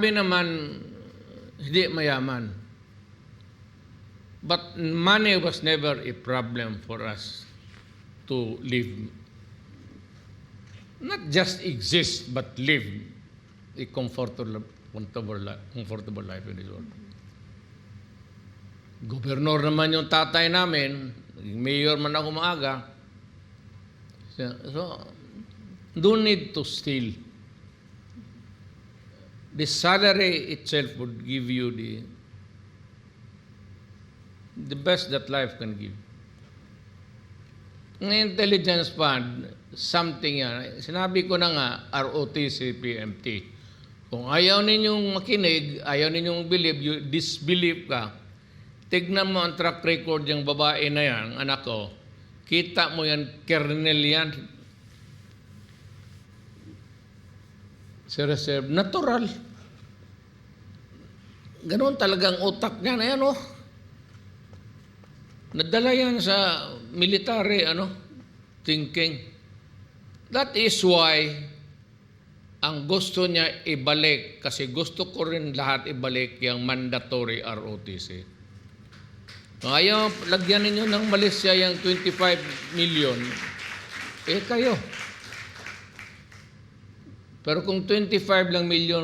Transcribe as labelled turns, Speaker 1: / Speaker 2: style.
Speaker 1: Kami naman hindi mayaman. But money was never a problem for us to live. Not just exist, but live a comfortable, comfortable, comfortable life in this world. Gobernur naman yung tatay namin, mayor man ako maaga. So, so don't need to steal. The salary itself would give you the the best that life can give. Ng intelligence fund, something yan. Sinabi ko na nga, ROTC, PMT. Kung ayaw ninyong makinig, ayaw ninyong believe, you disbelieve ka, tignan mo ang track record yung babae na yan, anak ko, kita mo yan, kernel yan, si reserve, natural. Ganon talagang utak niya na yan, oh. Nadala yan sa military, ano, thinking. That is why ang gusto niya ibalik, kasi gusto ko rin lahat ibalik yung mandatory ROTC. Kung ayaw, lagyan ninyo ng Malaysia yung 25 million, eh kayo. Pero kung 25 lang million